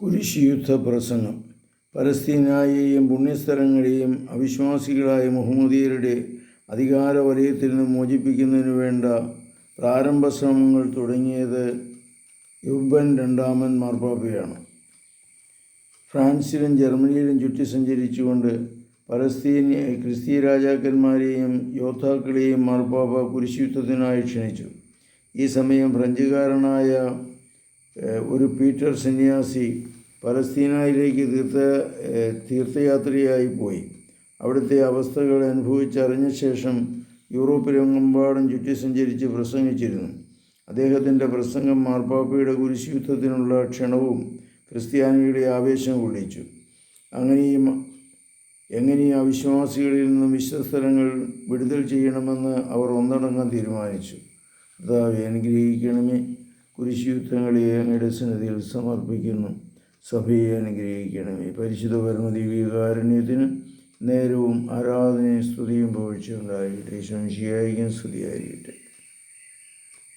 കുരിശുയുദ്ധ പ്രസംഗം പലസ്തീനായെയും പുണ്യസ്ഥലങ്ങളെയും അവിശ്വാസികളായ മുഹമ്മദീയരുടെ അധികാര വലയത്തിൽ നിന്ന് മോചിപ്പിക്കുന്നതിനു വേണ്ട പ്രാരംഭ ശ്രമങ്ങൾ തുടങ്ങിയത് യുബൻ രണ്ടാമൻ മാർപ്പാപ്പയാണ്. ഫ്രാൻസിലും ജർമ്മനിയിലും ചുറ്റി സഞ്ചരിച്ചുകൊണ്ട് പലസ്തീൻ ക്രിസ്തീയ രാജാക്കന്മാരെയും യോദ്ധാക്കളെയും മാർപ്പാപ്പ കുരിശുയുദ്ധത്തിനായി ക്ഷണിച്ചു. ഈ സമയം ഫ്രഞ്ചുകാരനായ ഒരു പീറ്റർ സന്യാസി പലസ്തീനയിലേക്ക് തീർത്ഥ തീർത്ഥയാത്രയായി പോയി. അവിടുത്തെ അവസ്ഥകൾ അനുഭവിച്ചറിഞ്ഞ ശേഷം യൂറോപ്പിലെങ്ങുമ്പാടും ചുറ്റി സഞ്ചരിച്ച് പ്രസംഗിച്ചിരുന്നു. അദ്ദേഹത്തിന്റെ പ്രസംഗം മാർപ്പാപ്പയുടെ കുരിശുയുദ്ധത്തിനുള്ള ക്ഷണവും ക്രിസ്ത്യാനിയുടെ ആവേശം കൊള്ളിച്ചു അങ്ങനെയും വിശ്വാസികളിൽ എങ്ങനെ ഈ അവിശ്വാസികളിൽ നിന്നും വിശ്വസ്ഥലങ്ങൾ വിടുതൽ ചെയ്യണമെന്ന് അവർ ഒന്നടങ്കം തീരുമാനിച്ചു. കർത്താവെ അനുഗ്രഹിക്കണമേ. കുരിശുയുദ്ധങ്ങളെ അങ്ങയുടെ സന്നിധിയിൽ സമർപ്പിക്കുന്നു. സഭയെ അനുഗ്രഹിക്കണമേ. പരിശുദ്ധ പരമദിവ്യകാരുണ്യത്തിന് നേരവും ആരാധനയും സ്തുതിയും പോഴ്ചയുണ്ടായിരിക്കട്ടെ ശംശിയായിരിക്കും സ്തുതിയായിരിക്കട്ടെ.